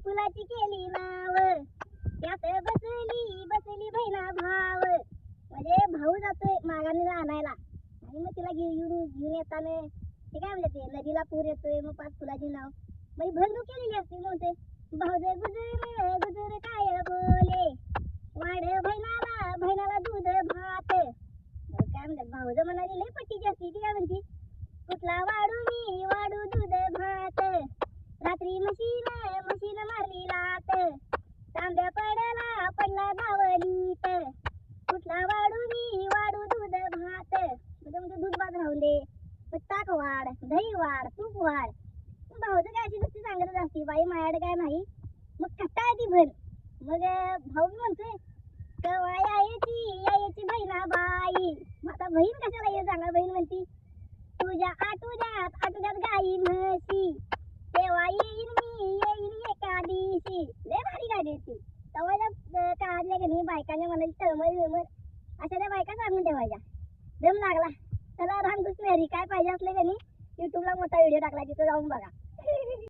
फुलाची केली नावर त्यात बसली बसली बहिणा भाव म्हणजे भाऊ जातोय मागाने आणायला. आणि मग तिला घेऊन घेऊन येताना ते काय म्हणजे ते नदीला पूर येतोय मग पाच फुलाची नाव. म्हणजे भरदू केलेली असते म्हणते भाऊजे गुजर गुजर काय बोले? वाढ बहिणाला बहिणाला दूध भात. काय म्हणतात भाऊज म्हणाली लई पट्टीची असते ती काय म्हणती? कुठला वाढू मी तांब्या पडला पडला धावलीत कुठला वाढू मी वाढू दूध भात. म्हणजे म्हणजे दूध भात राहून दे. मग ताक वाढ दही वाढ तूप वाढ. भाऊचं काय अशी नुसती सांगतच असते बाई माझ्याकडे काय नाही. मग कट्टा ती भर. मग भाऊ म्हणतोय कवा यायची यायची बहिणा बाई आता बहीण कशाला ये सांगा? बहीण म्हणती तुझ्या आटुद्यात बायकाने म्हणायची नाही बायकांच्या तळमळ विळमळ अशा त्या बायका काढून ठेवायच्या. दम लागला. चला रामकृष्ण हरी काय पाहिजे असले की नाही युट्यूबला मोठा व्हिडिओ टाकला तिथं जाऊन बघा.